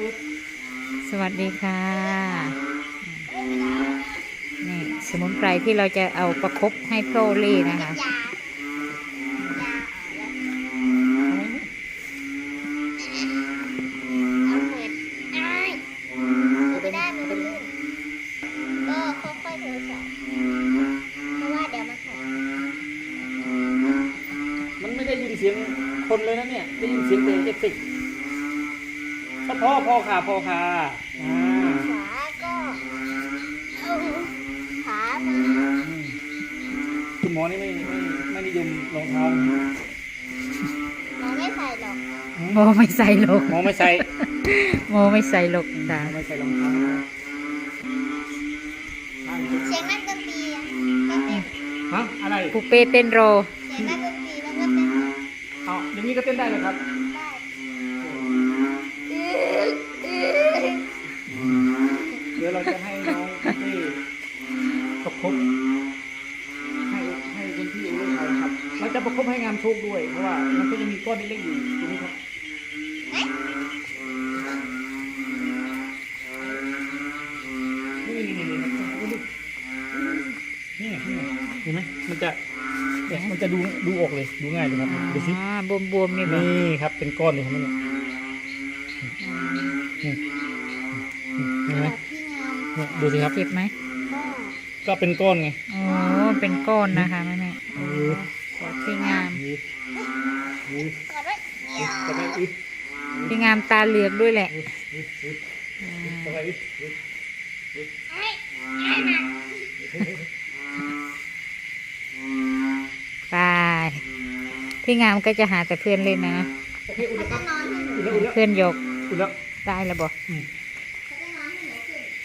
ปิดสวัสดีค่ะ นี่สมุนไพรที่เราจะเอาประคบให้โพรลี่นะคะยายาเอาเปิดอ้ายดูไม่ได้มันลื่นก็ค่อยๆเทใส่เพราะว่าเดี๋ยวมันหกมันไม่ได้ยินเสียงคนเลยนะเนี่ย ได้ยินเสียงแต่เอฟเฟกต์ก็ พอพอค่ะพอค่ะอ่าขวาก็เอาขามาอืมคุณหมอนี่ไม่ไม่ไม่นิยมรองเท้าหมอไม่ใส่หรอกโมไม่ใส่หลกหมอไม่ใส่โมไม่ใส่หลกหมค่ะอไม่ใส่รองเท้าเสียงนักดนตรีอะก็เป็นฮะอะไรปูเป้เต้นโร เสียงนักดนตรีแล้วก็เป็นเอาอย่างนี้ก็เต้นได้เลยครับ ยวเราจะให้น้องที่ประคบให้ให้คนที่อายุเขาครับ เราจะประคบให้งามโชคด้วย เพราะว่ามันก็ยังมีก้อนเล็กๆอยู่ตรงนี้ครับไหนนี่นี่นี่นี่นี่นี่นี่เห็นไหมมันจะเนี่ยมันจะดูดูออกเลยดูง่ายเลยครับดูสิอ่าบวมบวมๆนี่บ่นี่ครับเป็นก้อนเลยครับเนี่ย ดูสิครับเจ็บไหมก็ก็เป็นก้อนไงโอ้เป็นก้อนนะคะแม่แม่โอ้ขอที่งามนี่นี่กอดไว้เดี๋ยวต่อไปอีกที่งามตาเหลือกด้วยแหละต่อไปอีกไอ้ไอ้หนักไปพี่งามก็จะหาแต่เพื่อนเล่นนะนะโอเคอุ่นเขาแล้วคจะรับนอนให้หนูอุ่นแล้วอุ่นแล้วเพื่อนยกอุ่นแล้วได้แล้วบ่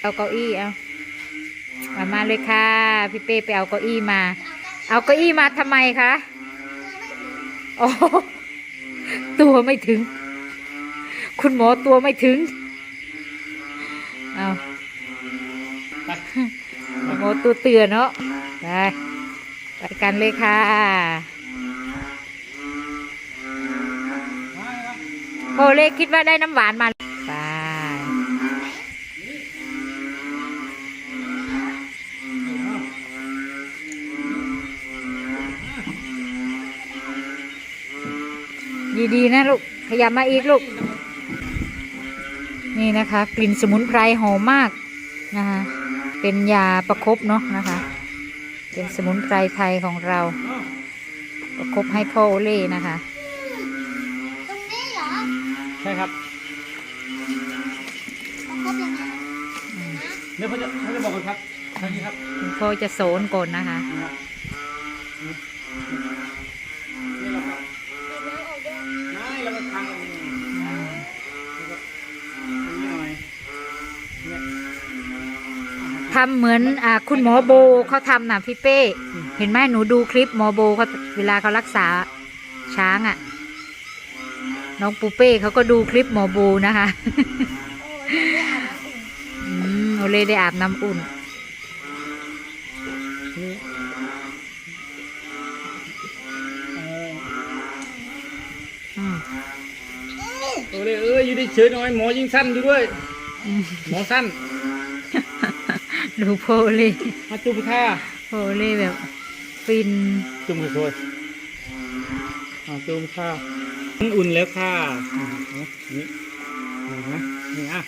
เอาเก้าอี้เอาเอามาเลยค่ะ พี่เป้ไปเอาเก้าอี้มา เอาเก้าอี้มาทำไมคะโอ้ตัวไม่ถึง คุณหมอตัวไม่ถึง เอาคุณหมอตัวเตือนเนาะไปไปกันเลยค่ะโอเล็กคิดว่าได้น้ำหวานมา ดีๆนะลูก ขยับมาอีกลูก นี่นะคะ กลิ่นสมุนไพรหอมมากนะคะเป็นยาประคบเนาะนะคะ เป็นสมุนไพรไทยของเรา ประคบให้พ่อโอเล่นะคะตรงนี้เหรอใช่ครับประคบยังไงอืมนะเดี๋ยวเขาจะเขาจะบอกกันครับทางนี้ครับคุณพ่อจะโซนก่อนนะคะ นี่ครับนี่แหละครับ บีบน้ำออกด้วย ไม่เราไปทางกันนี่นะครับนี่หน่อยเนี่ย ทำเหมือนอ่าคุณหมอโบเขาทำนะพี่เป้ เห็นไหมหนูดูคลิปหมอโบเขาเวลาเขารักษาช้างอะ่ะ น้องปูเป้เขาก็ดูคลิปหมอโบนะคะโอ้ยมันไม่อาบน้ำอุ่นอืมโอเล่ได้อาบน้ำอุ่นโอเลยเอ้ยอยู่ได้เฉยหน่อยหมอยิงสั้นด้วย หมอสั้น ดูโพเล่มาจุ่มค่ะโพเล่แบบฟิน จุ่มสวยๆอ่าจุ่มค่ะมันอุ่นแล้วค่ะอ่านี่นี่นี่นะนี่อะ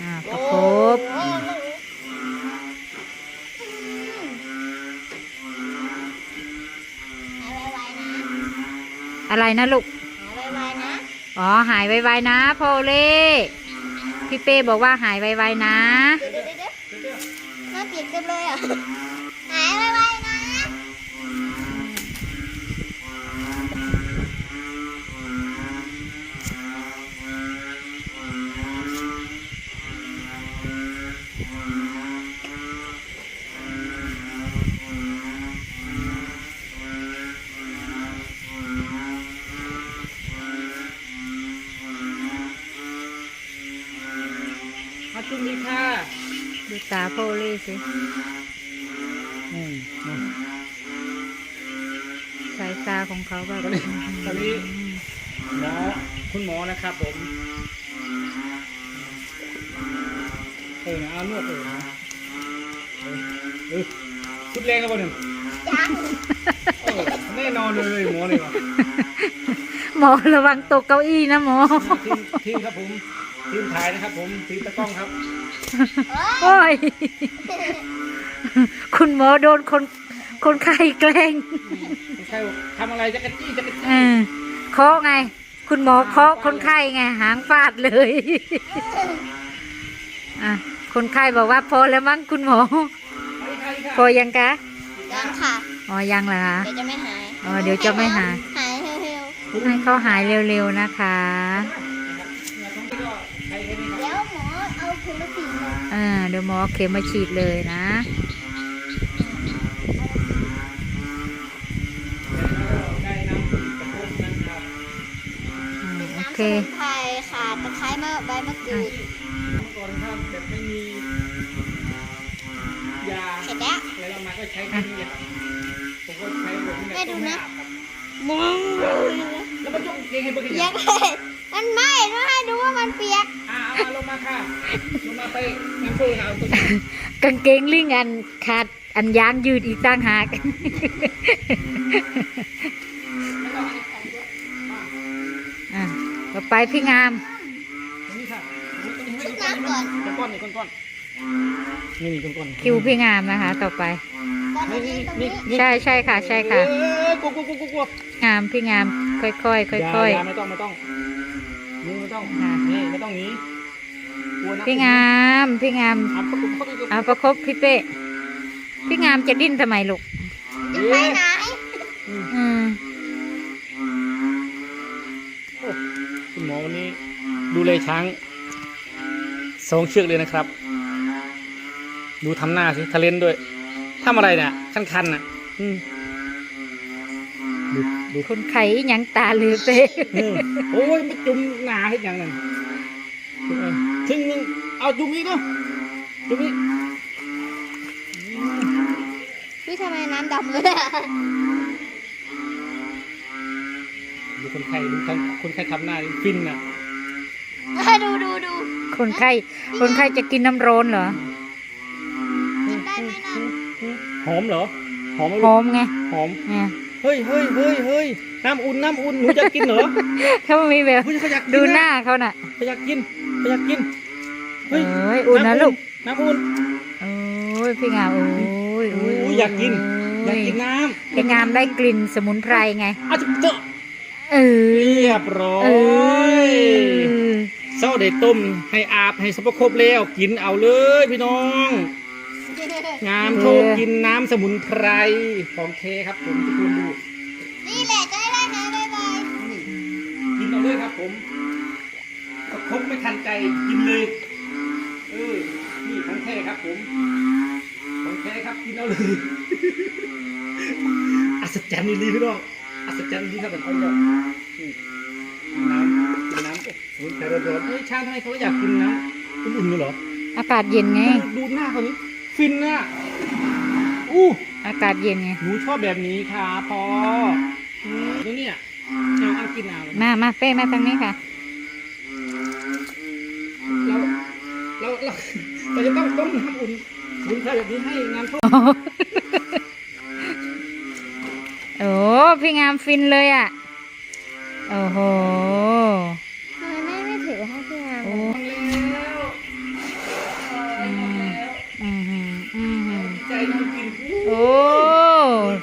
อ่าประคบโอ้ยหายไวๆนะอะไรนะลูกหายไวๆนะอ๋อ หายไวๆนะโพเล่พี่เป้บอกว่าหายไวๆนะ หายไวๆนะมาจุ่มอีค่ะดูตาโพล่สิ เขาแบบตอนนี้ตอนนี้หมอคุณหมอนะครับผมออเอานวดเออนะเออเออชุดแรงแล้วป่ะเนี่ยยังเออแน่นอนเลยหมอเลยว่ะหมอระวังตกเก้าอี้นะหมอทีมทีมครับผมทีมถ่ายนะครับ ผมทีมตะกล้องครับโอ้ยคุณหมอโดนคน คนไข้แกล้งไม่ใช่ว่าทำอะไรจะกระจี้จะกระจี้เออเคาะไง คุณหมอเคาะคนไข้ไง หางฟาดเลยอะคนไข้บอกว่าพอแล้วมั้งคุณหมอไปใครค่ะพอยังกะยังค่ะอ๋อยังเหรอคะเดี๋ยวจะไม่หายอ๋อเดี๋ยวจะไม่หายหายเร็วให้เขาหายเร็วๆนะคะเนี่ยท้องที่ก็ใครแค่นี้ๆครับเดี๋ยวหมอเอาเข็มมาฉีดเลยอ่าเดี๋ยวหมอเอาเข็มมาฉีดเลยนะ ได้น้ำตะกร้นะครับ อืมโอน้ำสเคมุนไพรค่ะตะไคร้มะใบมะกรูดเมื่อก่อนถ้าแบบไม่มียาเสร็จแล้วอะไรเรามาก็ใช้ที่นี่แหละครับผมก็ใช้แบบนี้แหละแม่ดูนะต้มให้อาบครับมองแล้วมันยกเกงให้เบิกเปียัยงกเลยมันไหม้ต้องให้ดูว่ามันเปียก อ่าเอามาลงมาค่ะลงมาไปน้ำเฟืองเอาตัวนี้กางเกงลิงอันขาดอันยางยืดอีกต่างหาก ไปพี่งามตรงนี้ค่ะชุบน้ำก่อนก้อนๆนี่ก้อนๆนี่นี่ก้อนๆคิวพี่งามนะคะ ต่อไปก่อนนี่นี้นี่ตรงนี่นี้นี่ใช่ใช่ค่ะ ใช่ค่ะเออกลัวกลัวกลัวกลัวกลัวงามพี่งาม ค่อยๆค่อยๆค่อยาาไม่ต้องไม่ต้องนี่ไม่ต้องค่ะนี่ไม่ต้องหนี้กลัวนะพี่งามพี่งามอะประกบเข้าไปเอาประคบพี่เป้พี่งามจะดิ้นทำไมลูกจะไปไหน เลยช้างสองเชือกเลยนะครับ ดูทำหน้าสิทะเลนด้วยทำอะไรเนี่ยคันๆน่ะอืมดูดูคนไข้หยังตาลือเป้อืมโอ้ยมาจุ่มหนาให้ยังนั่นถึงนึงเอาจุ่มอีกเนาะจุ่มอีกพี่ทำไมน้ำดำเลยอะดูคนไข้ดูทั้งคนไข้ทำหน้าดิฟินอะดูดูดู คนไข้ คนไข้จะกินน้ำร้อนเหรอ กินได้ไหมนะหอมเหรอ หอมไหมหลูอกมไงหอม เนี่ยเฮ้ยเฮ้ยเฮ้ยเฮ้ยน้ำอุ่นน้ำอุ่นหนูจะกินเหรอเขามีแบบ เฮ้ยเขาอยากกินดูหนะน้าเขาน่ะ เขาอยากกินเขาอยากกินเอ้ยอุ่นนะลูก น้ำอุ่น โอ้ยพี่งามโอ้ยโอ้ยอยากกิน อยากกินน้ำพี่งามได้กลิ่นสมุนไพรไง อาจจะเจาะเออเรียบร้อเอย อ เศร้าได้ต้มให้อาบให้สปครบแล้วกินเอาเลยพี่น้อง งามโชคกินน้ำสมุนไพรของเทครับผมทุกคนดู นี่แหละจะได้ไหมบ๊ายบายกินเอาเลยครับผมประครบไม่ทันใจกินเลยเออนี่ของแท้ครับผมของแท้ครับกินเอาเลยอัศจรรย์นี่ลีพี่น้องอัศจรรย์นี่ครับผมเอาเยอะนี่น้ำกิ นน้ำสมุนไพรร้อนๆเฮ้ยช้างทำไมเขาอยากกินน้ำอุ่นๆเลยเหรอ อากาศเย็นไง ดูหน้าเขานี้ฟินน่ะอู้อากาศเย็นไง หนูชอบแบบนี้ค่ะพออืมแล้วเนี่ยเอาเอากินเอามามาเป้มาทางนี้ค่ะ เราเราเราเราจะต้องต้มน้ำอุ่นสมุนไพรแบบนี้ให้งานพวกโอ้พี่งามฟินเลยอะ โอ้โห ทำไมแม่ไม่ถือให้พี่งาม โอ้ แล้ว อืมอืมอืมอืม ใจน้องกิน โอ้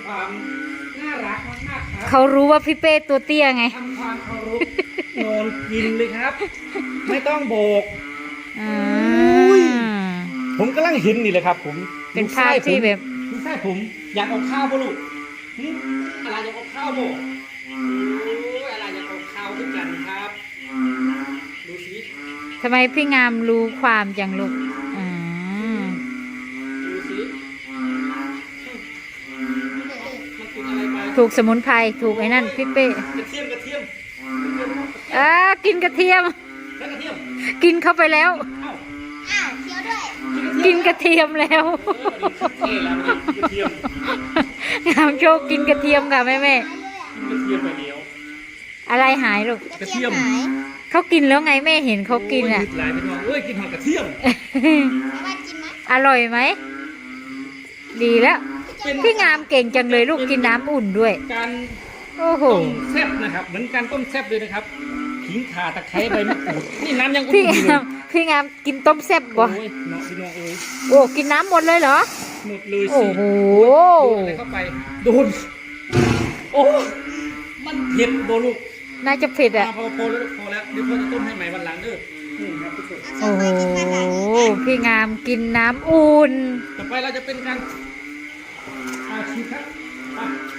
ความน่ารักมากๆครับ เขารู้ว่าพี่เป้ตัวเตี้ยไงทำความเคารพนอนกินเลยครับ ไม่ต้องโบก อ่าผมกำลังเห็นนี่เลยครับ ผมเป็นภาพที่แบบดูใช่ผม อยากเอาข้าวบ่ลูกหึอะไรอยากเอาข้าวบ่โอ้ยอะไรอยากเอาข้าวด้วยกันครับดูสิทำไมพี่งามรู้ความจังลูก ถูกสมุนไพรถูกไอ้นั่นพี่เป้กระเทียมกระเทียมกระเทียมอ่ากินกระเทียม แล้วกระเทียมกินเข้าไปแล้ว เอ้าอะเคี้ยวด้วย กินกระเทียมแล้วเออเท่แล้วมันกระเทียมงามโชคกินกระเทียมค่ะแม่แม่หายเลยอะกระเทียมไปเดียวอะไรหายลูกกระเทียมหายขเขากินแล้วไงแม่เห็นเขากินอะโยหลายไปน้องเอ้ยกินหอดกระเทียม ไม่ว่ากินไหมอร่อยไหมดีแล้ว พี่งามเก่งจังเลยลูกกินน้ำอุ่นด้วย การโอ้โห ต้มแซ่บนะครับ เหมือนการต้มแซ่บเลยนะครับขิงข่าตะไคร้ใบมะกรูดนี่น้ำยังอุ่นพี่อยู่เลงายมพี่งามกินต้มแซ่บบ่โอ้ยน้องพี่น้องเอ้ยโอ้กินน้ำหมดเลยเหรอ หมดเลยโอ้สิโห โดนอะไรเข้าไปโดนโอ้มันเผ็ดโบลูกน่าจะเผ็ดอะ อะพอพอแล้วพอแล้วเดี๋ยวพ่อจะต้มให้ใหม่วันหลังเด้อนี่ครับทุกคนเอาโอ้ต่อโหไปกินข้าวหลังนี้พี่งามกินน้ำอุ่น ต่อไปเราจะเป็นการ อา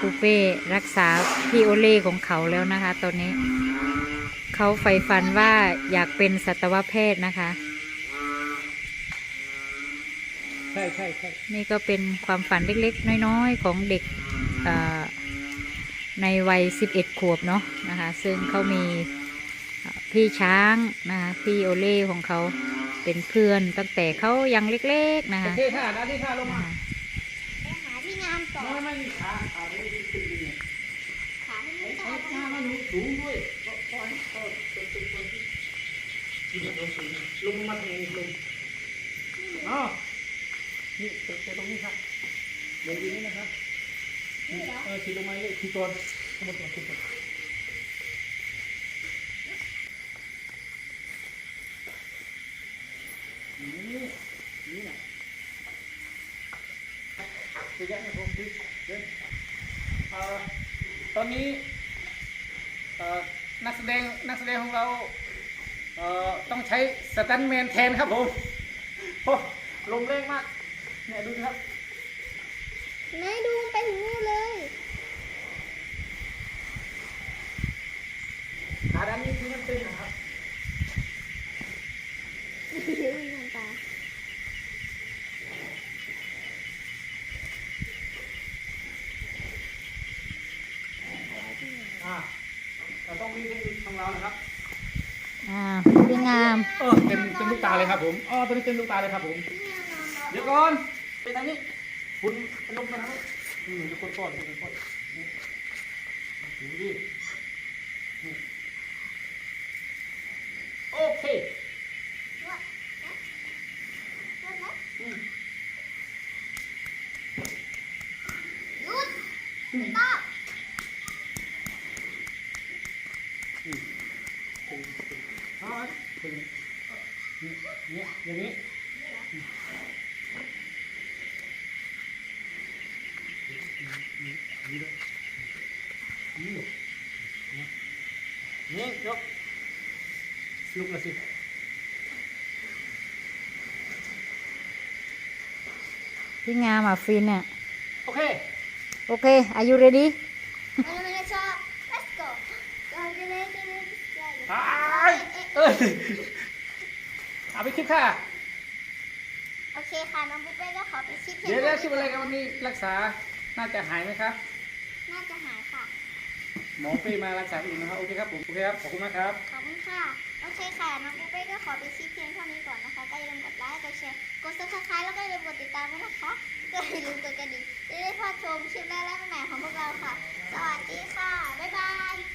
ปูเป้รักษาพี่โอเล่ของเขาแล้วนะคะ ตอนนี้ เขาใฝ่ฝันว่าอยากเป็นสัตวแพทย์นะคะ ใช่ใช่ใช่นี่ก็เป็นความฝันเล็กๆ น้อยๆ ของเด็กในวัย 11 ขวบเนาะนะคะ ซึ่งเขามีพี่ช้างนะคะพี่โอเล่ของเขาเป็นเพื่อนตั้งแต่เขายังเล็ก ๆ นะคะาพี่งามก่อไม่ไม่มีขาขาไม่ได้ขึ้นเลยขาไอ้มันต่อไอ้หน้ามันสูงด้วยก็ก็ให้ก็เป็นเป็นคนที่ที่มันสูงลงมาทางนี้ลงอ๋อนี่เจอตรงนี้ครับลงดีนี้นะครับเออขี่ลงมาเลยขี่ก่อนข้างบนก่อนขี่ก่อนนี่นี่นะ เดี๋ยวนะผมดิเดี๋ยวเอ่อตอนนี้เอ่อนักแสดงนักแสดงของเราเอ่อต้องใช้สตันแมนแทนครับผมโอ้ลมแรงมากเนี่ยดูนะครับไหนดูมันไปถึงนู่นเลย ขาด้านนี้คือมันตึงนะครับ เดี๋ยวมีน้ำตา อ่าเราต้องมีเทคนิคของ เรานะครับอ่าพี่งามเออเต็มเต็มลูกตาเลยครับผมอ๋อตัวนี้เต็มลูกตาเลยครับผมพี่งามนอนรอเดี๋ยวก่อนไปทางนี้คุณไปลงไปทางนี้อืมเดี๋ยวคนก่อนเดี๋ยวคนก่อนนี่ดูดินี่โอเค ว่านะว่านะ อืม หยุดไม่ต้อง เอาไว้ตรงนี้เนี่ยอย่างนี้ นี่ยกลุกเลยสิพี่งามอะฟินอะ โอเค โอเค are you ready ไม่ไม่ไม่ชอบ let's go เราจะเล่นจะเล่นจะเล่นตายเอ้ยเอาไปคลิปค่ะ โอเคค่ะ น้องปุ๊บเป้ก็ขอไปชิปเดี๋ยวเดี๋ยวชิปอะไรกันวันนี้รักษา น่าจะหายไหมครับ น่าจะหายค่ะ หมอเป้มารักษาอีกนะครับ โอเคครับผม โอเคครับ ขอบคุณมากครับ ขอบคุณค่ะ โอเคค่ะ น้องปุ๊บเป้ก็ขอไปชิปเพียงเท่านี้ก่อนนะคะ ก็อย่าลืมกดไลค์ กดแชร์ กดซับสไครต์แล้วก็อย่าลืมกดติดตามด้วยนะคะ ก็อย่าลืมกดกระดิ่งจะได้พลาดชมคลิปแรกๆใหม่ๆของพวกเราค่ะ สวัสดีค่ะ บ๊ายบาย